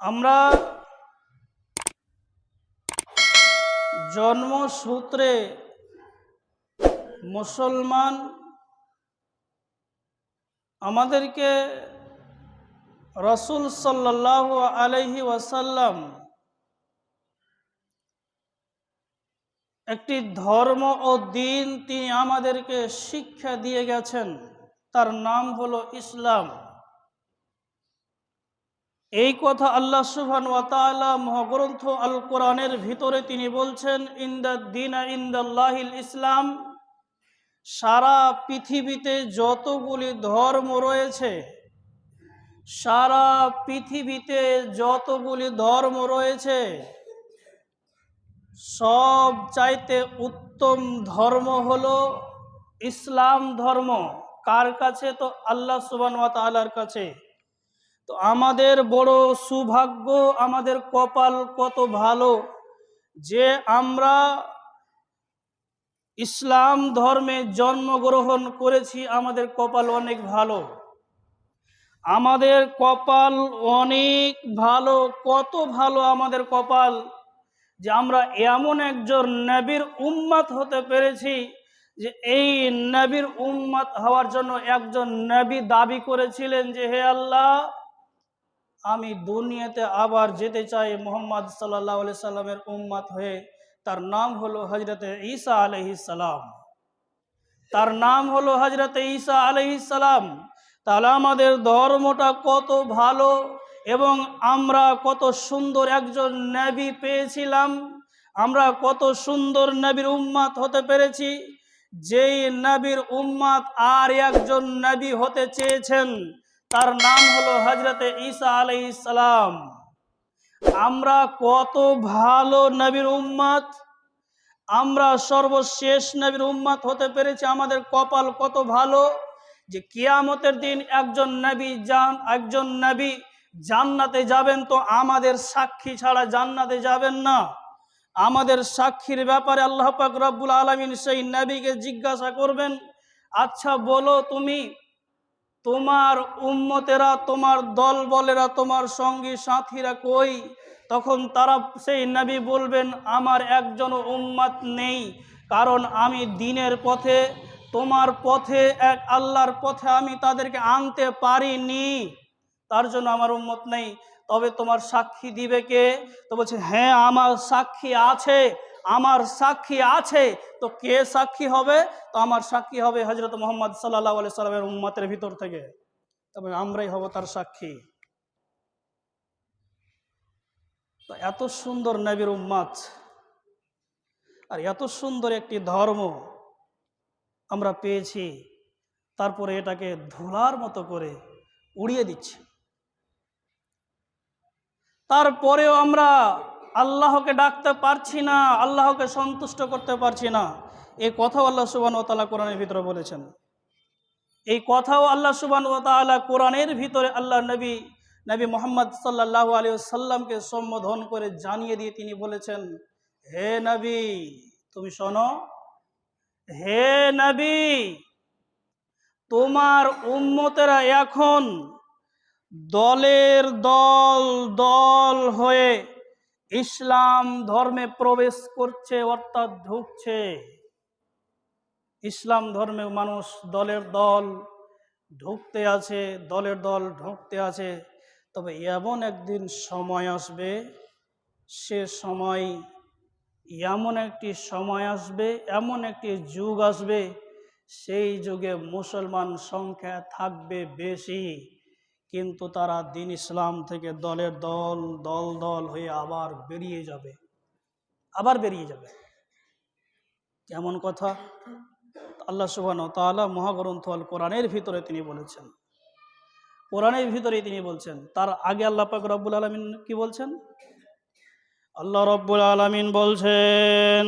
আমরা জন্মসূত্রে মুসলমান, আমাদেরকে রসুল সাল্লাহ আলহি ওয়াসাল্লাম একটি ধর্ম ও দিন তিনি আমাদেরকে শিক্ষা দিয়ে গেছেন। তার নাম হলো ইসলাম। এই কথা আল্লাহ সুবহান ওয়াতালা মহাগ্রন্থ আল কোরআনের ভিতরে তিনি বলছেন, ইন্দা দিনা ইন্দাল্লাহিল ইসলাম, সারা পৃথিবীতে যতগুলি ধর্ম রয়েছে, সারা পৃথিবীতে যতগুলি ধর্ম রয়েছে, সব চাইতে উত্তম ধর্ম হলো ইসলাম ধর্ম। কার কাছে? তো আল্লাহ সুবান তালার কাছে। তো আমাদের বড় সৌভাগ্য, আমাদের কপাল কত ভালো যে আমরা ইসলাম ধর্মে জন্মগ্রহণ করেছি, আমাদের কপাল অনেক ভালো। আমাদের কপাল অনেক ভালো, কত ভালো আমাদের কপাল যে আমরা এমন একজন নবীর উম্মাত হতে পেরেছি যে এই নবীর উম্মাত হওয়ার জন্য একজন নবী দাবি করেছিলেন যে, হে আল্লাহ আমি দুনিয়াতে আবার যেতে চাই মোহাম্মদ সাল্লাহ আলি সাল্লামের উম্মাত হয়ে। তার নাম হলো হজরতে ঈসা আলহিসাল্লাম তার নাম হলো হজরতে ঈসা আলহিসাল্লাম তাহলে আমাদের ধর্মটা কত ভালো এবং আমরা কত সুন্দর একজন নবী পেয়েছিলাম। আমরা কত সুন্দর নবীর উম্মাত হতে পেরেছি। যেই নবীর উম্মাত আর একজন নবী হতে চেয়েছেন তার নাম হলো হজরতে ঈসা আলাই সালাম। আমরা কত ভালো নবীর উম্মাত, আমরা সর্বশেষ নবীর উম্মাত হতে পেরেছি, আমাদের কপাল কত ভালো যে কিয়ামতের দিন একজন নবী যান একজন নবী জান্নাতে যাবেন তো আমাদের সাক্ষী ছাড়া জান্নাতে যাবেন না। আমাদের সাক্ষীর ব্যাপারে আল্লাহ পাক রব্বুল আলমিন সেই নবীকে জিজ্ঞাসা করবেন আচ্ছা বলো তুমি তোমার উম্মতেরা, তোমার দল বলেরা, তোমার সঙ্গী সাথীরা কই? তখন তারা সেই নবী বলবেন, আমার একজন উম্মাত নেই, কারণ আমি দিনের পথে, তোমার পথে, এক আল্লাহর পথে আমি তাদেরকে আনতে পারিনি। তার জন্য আমার উম্মত নেই। তবে তোমার সাক্ষী দিবে কে? তো বলছে হ্যাঁ আমার সাক্ষী আছে। আমার সাক্ষী আছে, তো কে সাক্ষী হবে? তো আমার সাক্ষী হবে হজরত মোহাম্মদ সাল্লাহ আলি সাল্লামের উম্মতের ভিতর থেকে। তবে আমরাই হব তার সাক্ষী। তো এত সুন্দর নবীর উম্মাত, আর এত সুন্দর একটি ধর্ম আমরা পেয়েছি, তারপরে এটাকে ধুলার মতো করে উড়িয়ে দিচ্ছি। তারপরেও আমরা আল্লাহকে ডাকতে পারছি না, আল্লাহকে সন্তুষ্ট করতে পারছি না। এই কথাও আল্লাহ সুবান ও তালা কোরআনের ভিতরে বলেছেন। এই কথাও আল্লাহ সুবান ও তালা কোরআনের ভিতরে আল্লাহ নবী নবী মোহাম্মদ সাল্লাহ আলী সাল্লামকে সম্বোধন করে জানিয়ে দিয়ে তিনি বলেছেন, হে নবী, তুমি শোনো, হে নবী, তোমার উম্মতেরা এখন দলের দল দল হয়ে ইসলাম ধর্মে প্রবেশ করছে, অর্থাৎ ঢুকছে। ইসলাম ধর্মে মানুষ দলের দল ঢুকতে আছে, দলের দল ঢুকতে আছে। তবে এমন একদিন সময় আসবে, সে সময়, এমন একটি সময় আসবে, এমন একটি যুগ আসবে, সেই যুগে মুসলমান সংখ্যা থাকবে বেশি। কিন্তু তারা দিন ইসলাম থেকে দলের দল দল দল হয়ে আবার বেরিয়ে যাবে। আবার বেরিয়ে যাবে। কেমন কথা? আল্লাহ সুবান তালা মহাগ্রন্থ আল কোরআনের ভিতরে তিনি বলেছেন। কোরআনের ভিতরে তিনি বলছেন, তার আগে আল্লাহ পাক রব্বুল আলমিন কি বলছেন? আল্লাহ রব্বুল আলমিন বলছেন,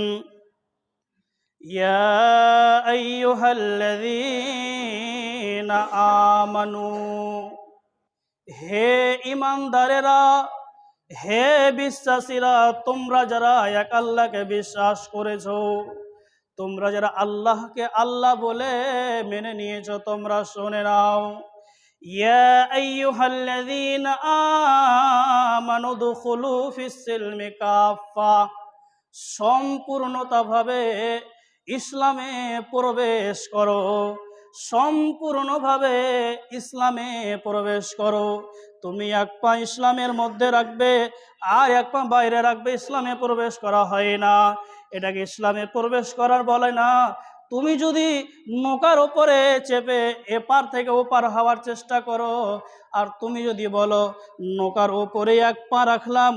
ইয়া আমানু হে ইমানদারেরা, হে বিশ্বাসীরা, তোমরা যারা এক আল্লাহকে বিশ্বাস করেছ, তোমরা যারা আল্লাহকে আল্লাহ বলে মেনে নিয়েছ, তোমরা শোনে নাও। সম্পূর্ণতা ভাবে ইসলামে প্রবেশ করো। সম্পূর্ণভাবে ইসলামে প্রবেশ করো। তুমি এক পা ইসলামের মধ্যে রাখবে, আর এক পা বাইরে রাখবে, ইসলামে প্রবেশ করা হয় না। এটাকে ইসলামে প্রবেশ করার বলে না। তুমি যদি নৌকার ওপরে চেপে এপার থেকে ওপার হওয়ার চেষ্টা করো, আর তুমি যদি বলো, নৌকার ওপরে এক পা রাখলাম,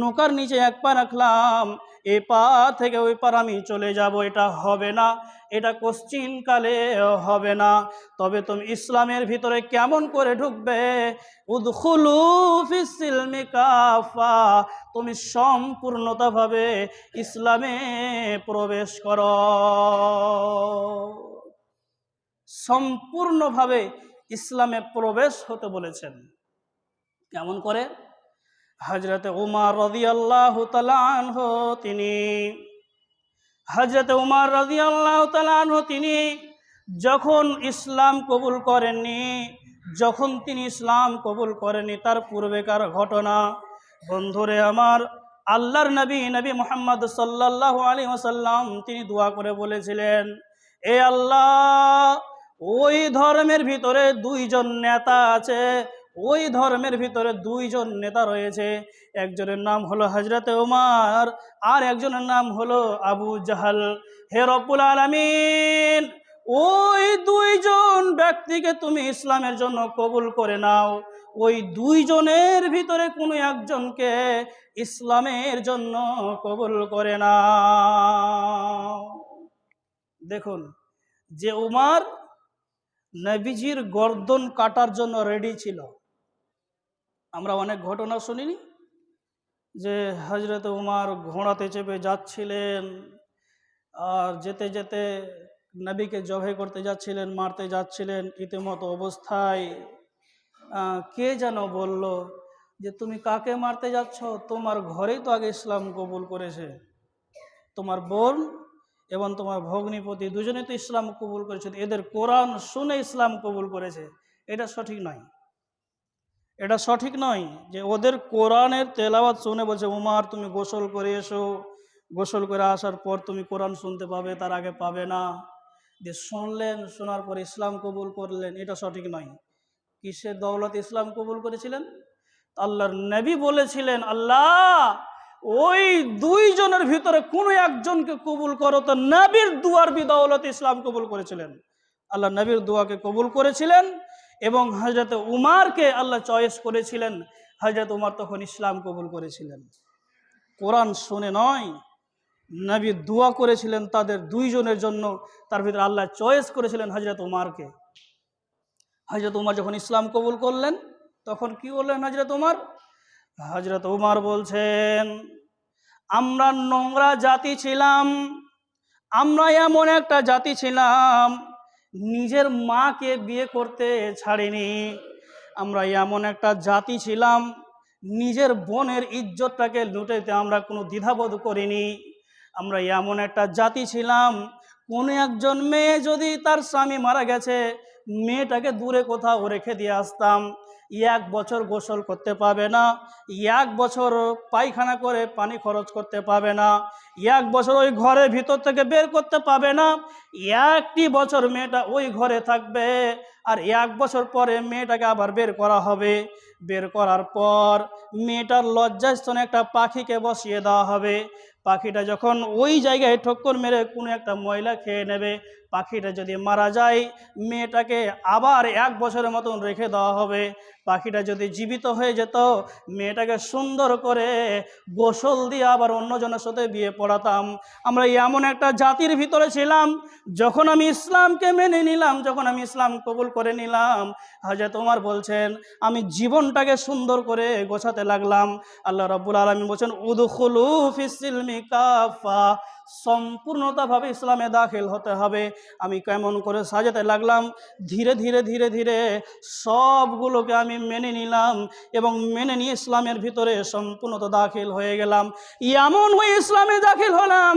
নৌকার নিচে এক পা রাখলাম এ পা থেকে ওই পার আমি চলে যাব, এটা হবে না, এটা কালে হবে না। তবে তুমি ইসলামের ভিতরে কেমন করে ঢুকবে? কাফা, তুমি সম্পূর্ণতাভাবে ইসলামে প্রবেশ করো। সম্পূর্ণভাবে ইসলামে প্রবেশ হতে বলেছেন। কেমন করে? হজরত উমার রদিয়াল্লাহ তালানহ তিনি হজরত উমার রদিয়াল্লাহ তালানহ তিনি যখন ইসলাম কবুল করেননি, যখন তিনি ইসলাম কবুল করেননি, তার পূর্বেকার ঘটনা। বন্ধুরে আমার, আল্লাহর নবী নবী মোহাম্মদ সাল্লাল্লাহু আলী ওসাল্লাম তিনি দোয়া করে বলেছিলেন, এ আল্লাহ, ওই ধর্মের ভিতরে দুইজন নেতা আছে ওই ধর্মের ভিতরে দুইজন নেতা রয়েছে। একজনের নাম হলো হজরত উমার আর একজনের নাম হলো আবু জাহাল। হে রব্বুল আলমিন, ওই দুইজন ব্যক্তিকে তুমি ইসলামের জন্য কবুল করে নাও। ওই দুইজনের ভিতরে কোনো একজনকে ইসলামের জন্য কবুল করে নাও। দেখুন, যে উমার নবীজির গর্দন কাটার জন্য রেডি ছিল আমরা অনেক ঘটনা শুনিনি যে হজরত উমার ঘোড়াতে চেপে যাচ্ছিলেন আর যেতে যেতে নবীকে জবে করতে যাচ্ছিলেন, মারতে যাচ্ছিলেন ইতিমতো অবস্থায়। কে যেন বলল যে তুমি কাকে মারতে যাচ্ছ? তোমার ঘরেই তো আগে ইসলাম কবুল করেছে। তোমার বোন এবং তোমার ভগ্নিপতি দুজনে তো ইসলাম কবুল করেছে। এদের কোরআন শুনে ইসলাম কবুল করেছে। এটা সঠিক নয়। এটা সঠিক নয় যে ওদের কোরআনের তেলাওয়াত শুনে বলছে, উমার, তুমি গোসল করে এসো। গোসল করে আসার পর তুমি কোরআন শুনতে পাবে, তার আগে পাবে না। যে শুনলেন, শোনার পর ইসলাম কবুল করলেন, এটা সঠিক নয়। কিসের দৌলত ইসলাম কবুল করেছিলেন? আল্লাহর নবী বলেছিলেন, আল্লাহ, ওই দুইজনের ভিতরে কোনো একজনকে কবুল করো। তো নবীর দুয়ার বি দৌলত ইসলাম কবুল করেছিলেন। আল্লাহ নবীর দুয়াকে কবুল করেছিলেন। এবং হজরত উমারকে আল্লাহ চয়েস করেছিলেন। হজরত উমার তখন ইসলাম কবুল করেছিলেন। কোরআন শুনে নয়, নবী দোয়া করেছিলেন তাদের দুইজনের জন্য। তার ভিতরে আল্লাহ চয়েস করেছিলেন হজরত উমারকে। হজরত উমার যখন ইসলাম কবুল করলেন, তখন কি বললেন হজরত উমার? হজরত উমার বলছেন, আমরা নোংরা জাতি ছিলাম, আমরা এমন একটা জাতি ছিলাম নিজের মাকে বিয়ে করতে ছাড়েনি। আমরা এমন একটা জাতি ছিলাম, নিজের বোনের ইজ্জতটাকে লুটেতে আমরা কোনো দ্বিধাবোধ করিনি। আমরা এমন একটা জাতি ছিলাম, কোনো একজন মেয়ে যদি তার স্বামী মারা গেছে, মেয়েটাকে দূরে কোথাও রেখে দিয়ে আসতাম। এক বছর গোসল করতে পাবে না, এক বছর পায়খানা করে পানি খরচ করতে পাবে না, এক বছর ওই ঘরের ভিতর থেকে বের করতে পাবে না, একটি বছর মেয়েটা ওই ঘরে থাকবে আর এক বছর পরে মেয়েটাকে আবার বের করা হবে। বের করার পর মেয়েটার লজ্জাস্থানে একটা পাখিকে বসিয়ে দেওয়া হবে। পাখিটা যখন ওই জায়গায় ঠক্কর মেরে কোনো একটা ময়লা খেয়ে নেবে পাখিটা যদি মারা যায়, মেয়েটাকে আবার এক বছরের মতন রেখে দেওয়া হবে। পাখিটা যদি জীবিত হয়ে যেত, মেয়েটাকে সুন্দর করে গোসল দিয়ে আবার অন্যজনের সাথে বিয়ে পড়াতাম। আমরা এমন একটা জাতির ভিতরে ছিলাম, যখন আমি ইসলামকে মেনে নিলাম, যখন আমি ইসলাম কবুল করে নিলাম। হাজা তোমার বলছেন, আমি জীবনটাকে সুন্দর করে গোছাতে লাগলাম। আল্লাহ রব্বুল আলমী বলছেন, উদুখুলু ফিসিলমি কাফা। সম্পূর্ণতাভাবে ইসলামে দাখিল হতে হবে। আমি কেমন করে সাজাতে লাগলাম? ধীরে ধীরে ধীরে ধীরে সবগুলোকে আমি মেনে নিলাম এবং মেনে নিয়ে ইসলামের ভিতরে সম্পূর্ণতা দাখিল হয়ে গেলাম। এমন হয়ে ইসলামে দাখিল হলাম,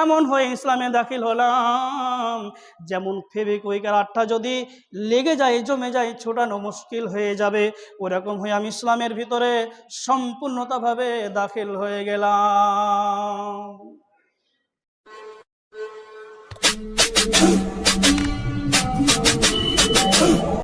এমন হয়ে ইসলামে দাখিল হলাম, যেমন ফেবিকুইকের আটটা যদি লেগে যায়, জমে যায়, ছোটানো মুশকিল হয়ে যাবে। ওরকম হয়ে আমি ইসলামের ভিতরে সম্পূর্ণতাভাবে দাখিল হয়ে গেলাম। Huh?